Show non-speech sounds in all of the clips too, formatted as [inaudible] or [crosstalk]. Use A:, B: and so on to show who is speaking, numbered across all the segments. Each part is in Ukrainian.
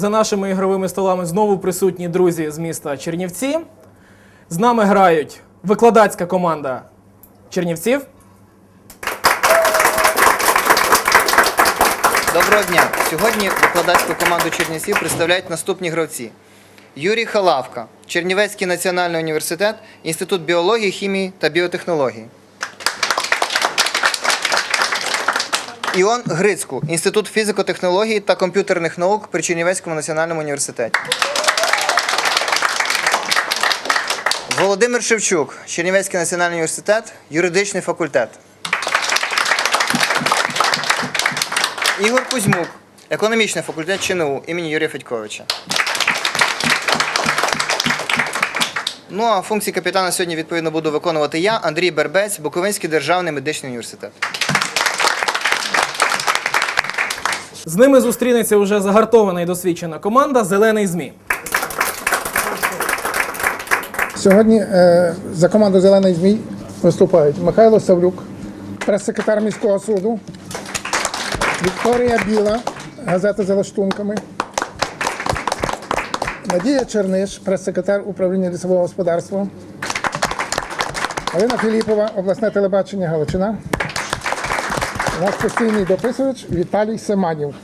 A: За нашими ігровими столами знову присутні друзі з міста Чернівці. З нами грають викладацька команда Чернівців.
B: Доброго дня! Сьогодні викладацьку команду Чернівців представляють наступні гравці: Юрій Халавка, Чернівецький національний університет, Інститут біології, хімії та біотехнології. Іон Грицьку, Інститут фізико-технології та комп'ютерних наук при Чернівецькому національному університеті. Володимир Шевчук, Чернівецький національний університет, юридичний факультет. Ігор Кузьмук, економічний факультет ЧНУ імені Юрія Федьковича. Ну а функції капітана сьогодні відповідно буду виконувати я, Андрій Бербець, Буковинський державний медичний університет.
A: З ними зустрінеться вже загартована і досвідчена команда Зелений ЗМІ.
C: Сьогодні е, за команду Зелений Змій виступають Михайло Савлюк, прес-секретар міського суду, Вікторія Біла, газета за лаштунками, Надія Черниш, прес-секретар управління лісового господарства, Галина Філіпова, обласне телебачення Галичина, наш постійний дописувач Віталій Семанів.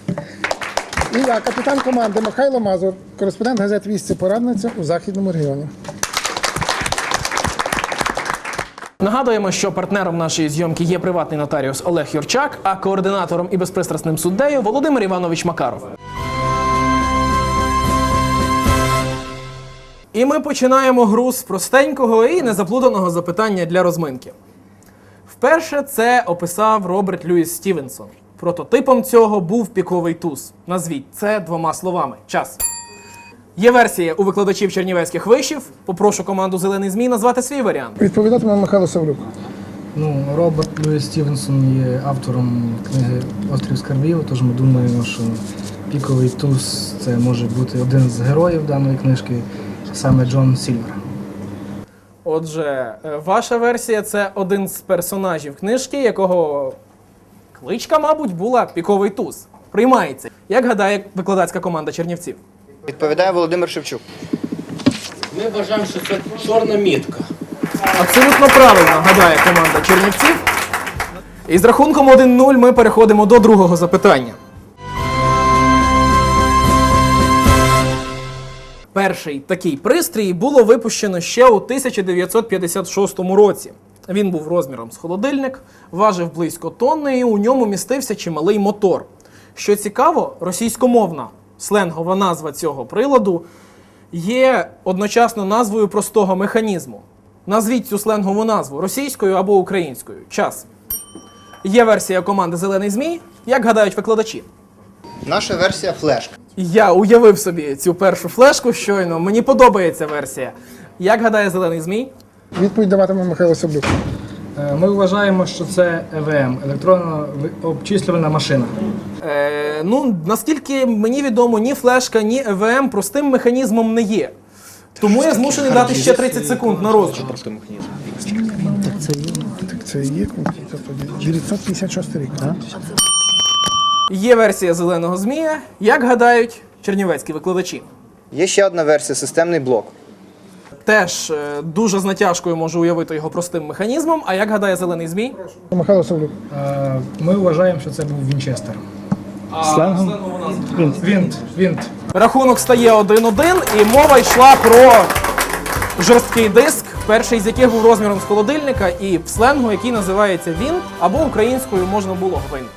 C: І я, капітан команди Михайло Мазур, кореспондент газет «Вісці Порадниця у Західному регіоні.
A: Нагадуємо, що партнером нашої зйомки є приватний нотаріус Олег Юрчак, а координатором і безпристрасним суддею Володимир Іванович Макаров. І ми починаємо гру з простенького і незаплутаного запитання для розминки. Вперше це описав Роберт Льюіс Стівенсон. Прототипом цього був піковий туз. Назвіть це двома словами. Час. Є версія у викладачів чернівецьких вишів. Попрошу команду Зелений ЗМІ назвати свій варіант.
C: Відповідатиме Михайло Савлюк.
D: Ну, Роберт Льюіс Стівенсон є автором книги Острів Скарбів, тож ми думаємо, що піковий туз це може бути один з героїв даної книжки, саме Джон Сільвер.
A: Отже, е, ваша версія це один з персонажів книжки, якого кличка, мабуть, була піковий туз. Приймається. Як гадає викладацька команда Чернівців?
B: Відповідає Володимир Шевчук.
E: Ми вважаємо, що це чорна мітка.
A: Абсолютно правильно гадає команда Чернівців. І з рахунком 1-0 ми переходимо до другого запитання. Перший такий пристрій було випущено ще у 1956 році. Він був розміром з холодильник, важив близько тонни, і у ньому містився чималий мотор. Що цікаво, російськомовна сленгова назва цього приладу є одночасно назвою простого механізму. Назвіть цю сленгову назву російською або українською. Час. Є версія команди Зелений Змій. Як гадають викладачі?
B: Наша версія флешка.
A: Я уявив собі цю першу флешку щойно. Мені подобається версія. Як гадає Зелений Змій?
C: Відповідь даватиме Михайло Савлюк.
D: Е, Ми вважаємо, що це ЕВМ електронна ви- обчислювальна машина.
A: Е, ну, наскільки мені відомо, ні флешка, ні ЕВМ простим механізмом не є. Тому я змушений дати ще 30 секунд на роздум.
C: Так це є комп'ютер тоді. 956 рік.
A: Є версія зеленого змія. Як гадають чернівецькі викладачі?
B: Є ще одна версія системний блок.
A: Теж е, дуже з натяжкою можу уявити його простим механізмом. А як гадає зелений змій?
C: Михайло Савлюк.
D: Е, Ми вважаємо, що це був Вінчестер.
A: Сленгом?
D: Вінт, вінт.
A: Рахунок стає 1-1, і мова йшла про жорсткий диск, перший з яких був розміром з холодильника, і в сленгу, який називається вінт, або українською можна було гвинт.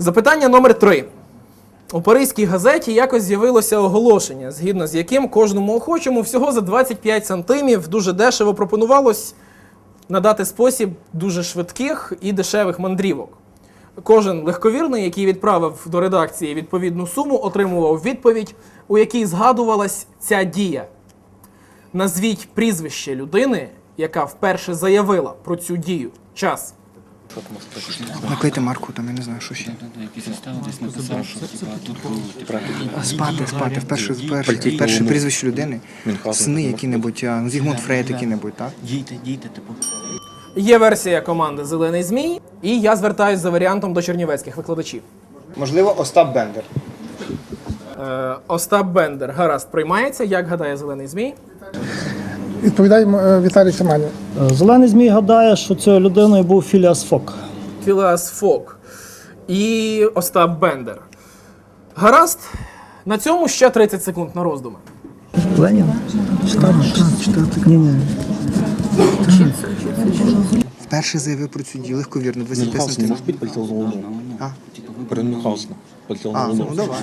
A: Запитання номер 3. У паризькій газеті якось з'явилося оголошення, згідно з яким кожному охочому всього за 25 сантимів дуже дешево пропонувалось надати спосіб дуже швидких і дешевих мандрівок. Кожен легковірний, який відправив до редакції відповідну суму, отримував відповідь, у якій згадувалась ця дія. Назвіть прізвище людини, яка вперше заявила про цю дію. Час.
B: Наклейте марку, там я не знаю, що ще.
E: Якийсь остав десь написав, що типа тут типа
B: Спати, спати. Вперше, вперше, перше прізвище людини. Сни які-небудь, а, Зігмунд Фрейд який-небудь, так?
E: дійте, дійте, типу.
A: Є версія команди Зелений Змій, і я звертаюся за варіантом до чернівецьких викладачів.
B: Можливо, Остап Бендер.
A: Е, Остап Бендер. Гаразд, приймається. Як гадає Зелений Змій?
C: Відповідає е, Віталій Семанів.
F: Зелений змій гадає, що цією людиною був Філіас Фок.
A: Філеас Фок і Остап Бендер. Гаразд. На цьому ще 30 секунд на роздуми.
F: Ленін? Ні, ні.
B: Вперше заявив про цю дію легковірно, 25
G: Мюнхгаузен не
B: сантиметрів.
G: может быть полетел на Луну?
B: А?
G: Про Мюнхгаузена полетел
B: А,
G: на Луну.
B: давай.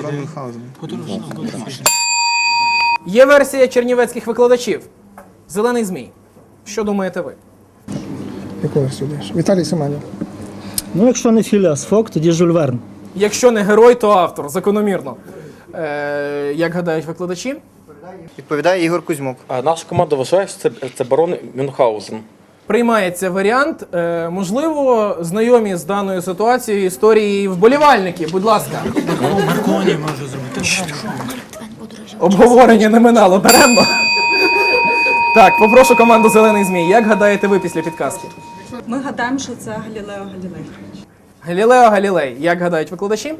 B: Про Мюнхгаузен.
A: Є версія чернівецьких викладачів. Зелений Змій. Що думаєте ви?
C: Яку версію даєш? Віталій Семанів.
F: Ну, якщо не Філіас Фок, тоді Жюль Верн.
A: Якщо не герой, то автор, закономірно. Е, як гадають викладачі?
B: Відповідає Ігор Кузьмук.
E: А наша команда вважає, що це, це барон Мюнхгаузен.
A: Приймається варіант. Е, можливо, знайомі з даною ситуацією історії вболівальники. Будь ласка. Обговорення не минало даремно. Так, попрошу команду Зелений Змій. Як гадаєте ви після підказки?
H: Ми гадаємо, що це Галілео Галілей.
A: Галілео Галілей. Як гадають викладачі?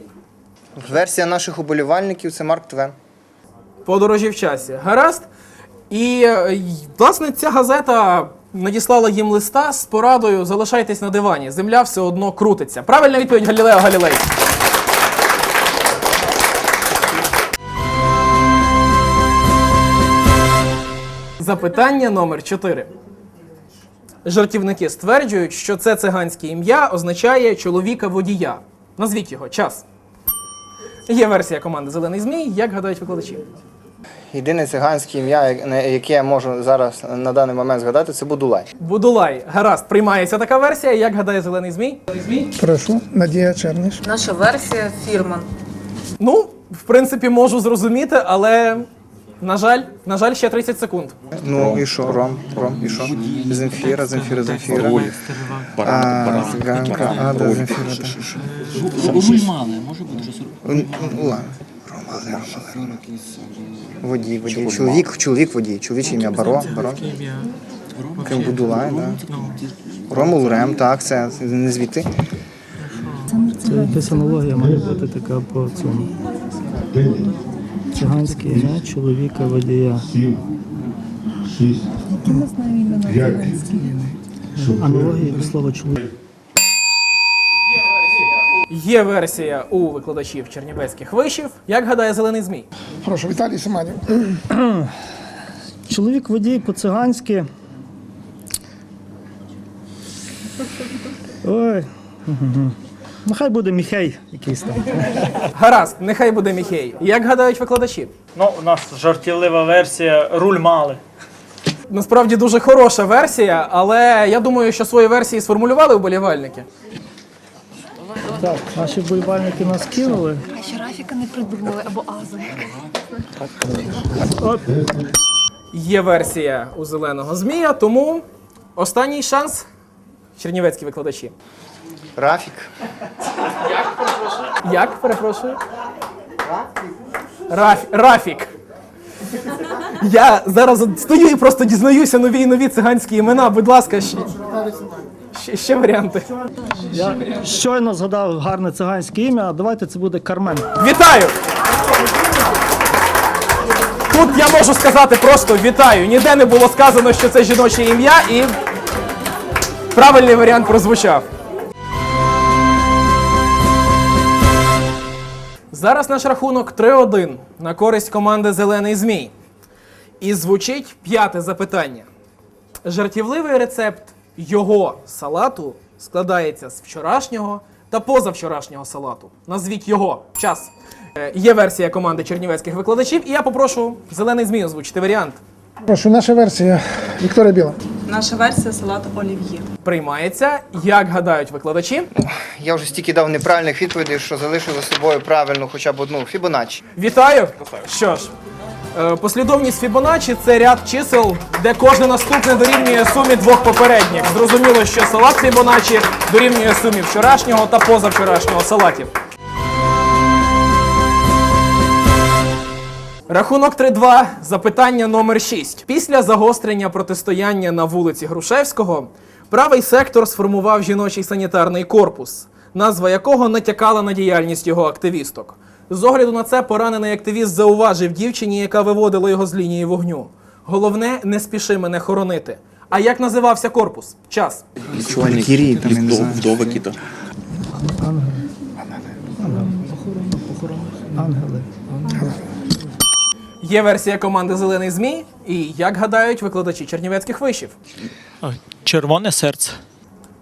B: Версія наших уболівальників це Марк Твен.
A: Подорожі в часі. Гаразд. І, е, власне, ця газета надіслала їм листа з порадою залишайтесь на дивані. Земля все одно крутиться. Правильна відповідь Галілео Галілей. Запитання номер 4. Жартівники стверджують, що це циганське ім'я означає чоловіка водія. Назвіть його час. Є версія команди Зелений Змій. Як гадають викладачі?
B: Єдине циганське ім'я, яке я можу зараз на даний момент згадати, це Будулай.
A: Будулай. Гаразд, приймається така версія. Як гадає Зелений Змій?
C: Прошу, Надія Черніш.
H: Наша версія фірман.
A: Ну, в принципі, можу зрозуміти, але. На жаль, на жаль, ще 30 секунд.
B: Ну і що? Ром, Ром, і що? Земфіра, Земфіра, Земфіра. А, Циганка, Ада,
G: Роль.
B: Земфіра.
G: Рульмане, може бути щось.
B: Ладно. Ромали, Ромали. Водій, водій. Чоловік, чоловік водій. Чоловіче ім'я Баро, Баро. Крим Будулай, так. Ромул Рем, так, це не звідти.
F: Це якась аналогія має бути така по цьому. Циганське ім'я чоловіка водія. Аналогія до слова чоловік.
A: Є версія у викладачів чернівецьких вишів. Як гадає Зелений Змій?
C: Прошу, Віталій Семанів.
F: Чоловік водій по-циганськи. Ой. Нехай буде Міхей якийсь там.
A: Гаразд, нехай буде Міхей. Як гадають викладачі?
I: Ну, у нас жартівлива версія руль мали.
A: Насправді дуже хороша версія, але я думаю, що свої версії сформулювали вболівальники.
F: Так, наші вболівальники нас кинули.
J: А ще Рафіка не придумали або Ази.
F: От.
A: Є версія у зеленого змія, тому останній шанс чернівецькі викладачі.
B: Рафік.
A: Як перепрошую? Раф... Рафік. Я зараз стою і просто дізнаюся нові і нові циганські імена. Будь ласка, ще, ще, ще варіанти.
F: Я щойно згадав гарне циганське ім'я, а давайте це буде Кармен.
A: Вітаю! Тут я можу сказати просто вітаю. Ніде не було сказано, що це жіноче ім'я, і правильний варіант прозвучав. Зараз наш рахунок 3-1 на користь команди Зелений Змій. І звучить п'яте запитання. Жартівливий рецепт його салату складається з вчорашнього та позавчорашнього салату. Назвіть його. Час. Е, Є версія команди чернівецьких викладачів, і я попрошу зелений змій озвучити варіант.
C: Прошу, наша версія. Вікторія Біла.
H: Наша версія салат олів'є.
A: Приймається. Як гадають викладачі?
B: Я вже стільки дав неправильних відповідей, що залишив за собою правильну хоча б одну Фібоначчі.
A: Вітаю! Що ж, е, послідовність Фібоначчі це ряд чисел, де кожне наступне дорівнює сумі двох попередніх. Зрозуміло, що салат Фібоначчі дорівнює сумі вчорашнього та позавчорашнього салатів. Рахунок 3-2. Запитання номер 6. Після загострення протистояння на вулиці Грушевського Правий сектор сформував жіночий санітарний корпус, назва якого натякала на діяльність його активісток. З огляду на це поранений активіст зауважив дівчині, яка виводила його з лінії вогню. Головне, не спіши мене хоронити. А як називався корпус? Час.
G: Вдови кіта.
F: Ангели.
A: Є версія команди Зелений Змій. І як гадають викладачі чернівецьких вишів?
I: Червоне серце.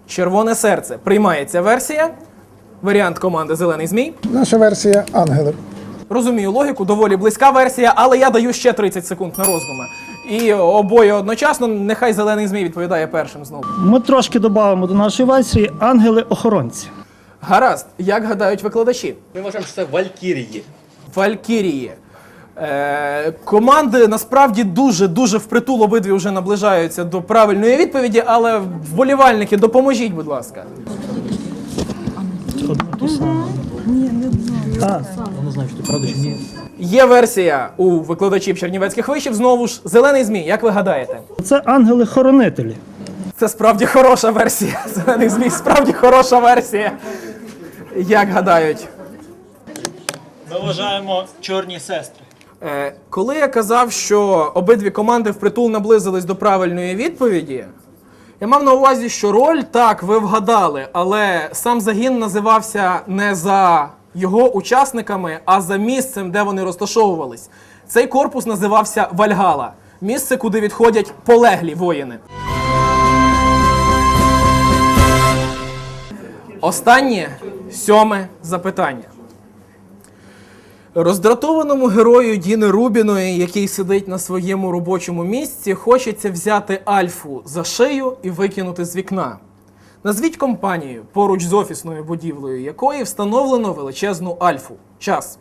A: Червоне серце. Приймається версія. Варіант команди Зелений Змій.
C: Наша версія ангели.
A: Розумію логіку, доволі близька версія, але я даю ще 30 секунд на роздуми. І обоє одночасно, нехай зелений змій відповідає першим знову.
F: Ми трошки додамо до нашої версії ангели-охоронці.
A: Гаразд, як гадають викладачі?
E: Ми вважаємо, що це валькірії.
A: Валькірії. Е, команди насправді дуже дуже впритул обидві вже наближаються до правильної відповіді, але вболівальники, допоможіть, будь ласка.
G: Ти правда чи ні.
A: Є версія у викладачів чернівецьких вишів. Знову ж зелений змій. Як ви гадаєте?
F: Це ангели-хоронителі.
A: Це справді хороша версія. [laughs] Зелений змій справді хороша версія. Як гадають?
I: Ми вважаємо чорні сестри.
A: Е, коли я казав, що обидві команди впритул наблизились до правильної відповіді, я мав на увазі, що роль так, ви вгадали, але сам загін називався не за його учасниками, а за місцем, де вони розташовувались. Цей корпус називався Вальгала місце, куди відходять полеглі воїни. Останнє сьоме запитання. Роздратованому герою Діни Рубіної, який сидить на своєму робочому місці, хочеться взяти Альфу за шию і викинути з вікна. Назвіть компанію поруч з офісною будівлею, якої встановлено величезну Альфу. Час.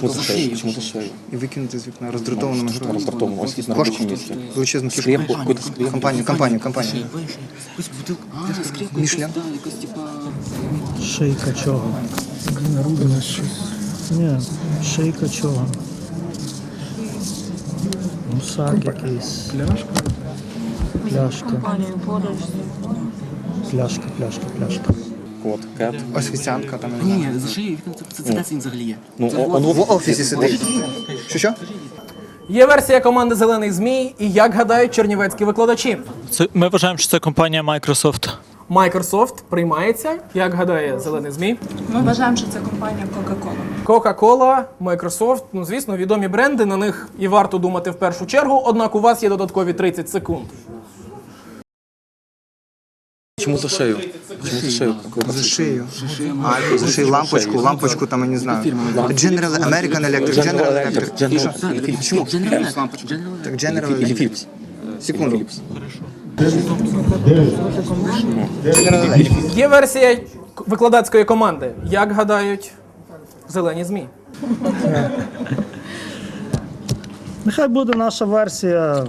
G: Чому за шею? Чому за шею?
B: І викинути з вікна роздратованому герою.
G: Роздратованому. Ось на робочому місці.
B: Величезну кішку.
G: Скрепку, какую-то скрепку.
B: Компанію, компанію, компанію. Мішлен.
F: Шийка чого? Ні, шийка чого? Мусак якийсь. Пляшка? Пляшка. Пляшка, пляшка, пляшка.
G: Кот, кет.
B: Офіціантка там. знаю.
G: за шею, це, це він взагалі є. Ну, он, он,
B: В офісі сидить. Що що?
A: Є версія команди Зелений Змій, і як гадають чернівецькі викладачі.
I: Це, ми вважаємо, що це компанія Microsoft.
A: Microsoft приймається, як гадає Зелений Змій.
H: Ми вважаємо, що це компанія Coca-Cola.
A: Coca-Cola, Microsoft, ну звісно, відомі бренди, на них і варто думати в першу чергу, однак у вас є додаткові 30 секунд.
G: Чому за шею? Чому за шею?
B: За шию. А, за шию лампочку, лампочку там, я не знаю. General American Electric, General Electric. Чому? Так, General Electric. Секунду. General Electric.
A: Є версія викладацької команди. Як гадають зелені змі?
F: Нехай буде наша версія.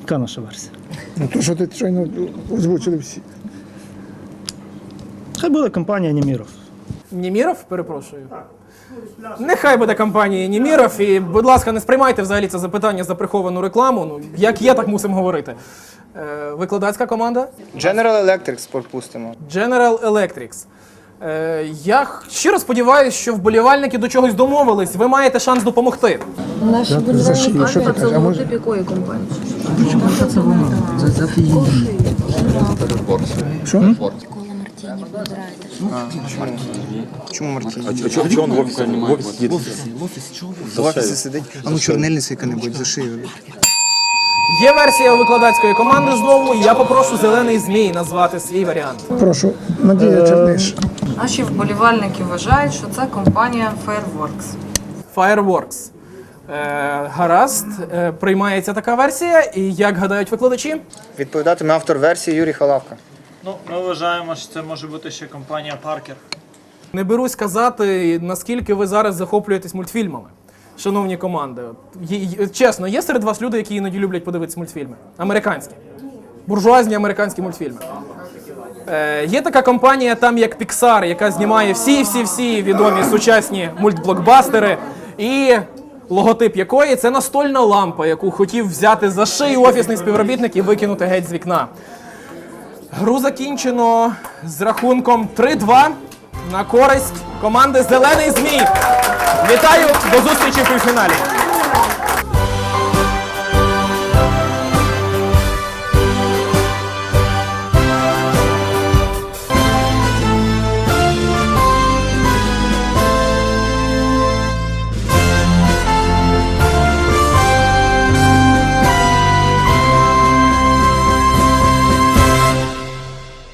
F: Яка наша версія?
C: Ну, то, що ти щойно озвучили всі.
F: Хай буде компанія Німіров.
A: Німіров, перепрошую. Нехай буде компанія Німіров, і, будь ласка, не сприймайте взагалі це запитання за приховану рекламу. Ну, як є, так мусимо говорити. Е, викладацька команда
B: General Electric спорт пустимо.
A: General Electrics. Е, я щиро сподіваюся, що вболівальники до чогось домовились. Ви маєте шанс допомогти.
J: Наші
C: кажеш? А може?
J: якої компанії?
C: Що?
J: Мартіні вибираєте.
B: Чому Мартін?
G: А чого чого він в офісі? В офісі сидить?
B: В офісі сидить. А ну чорнильниця яка-небудь за шию.
A: Є версія викладацької команди знову. і Я попрошу зелений змій назвати свій варіант.
C: Прошу, Надія Черниш.
H: Наші вболівальники вважають, що це компанія Fireworks.
A: Fireworks. Е, гаразд, е, приймається така версія. І як гадають викладачі?
B: Відповідатиме автор версії Юрій Халавка.
I: Ну, ми вважаємо, що це може бути ще компанія Parker.
A: Не берусь казати, наскільки ви зараз захоплюєтесь мультфільмами, шановні команди. Чесно, є серед вас люди, які іноді люблять подивитися мультфільми? Американські. Буржуазні американські мультфільми. Е, є така компанія, там як Pixar, яка знімає всі-всі-всі відомі сучасні мультблокбастери. І логотип якої це настольна лампа, яку хотів взяти за шию офісний співробітник і викинути геть з вікна. Гру закінчено з рахунком 3-2 на користь команди Зелений Змій. Вітаю, до зустрічі в півфіналі.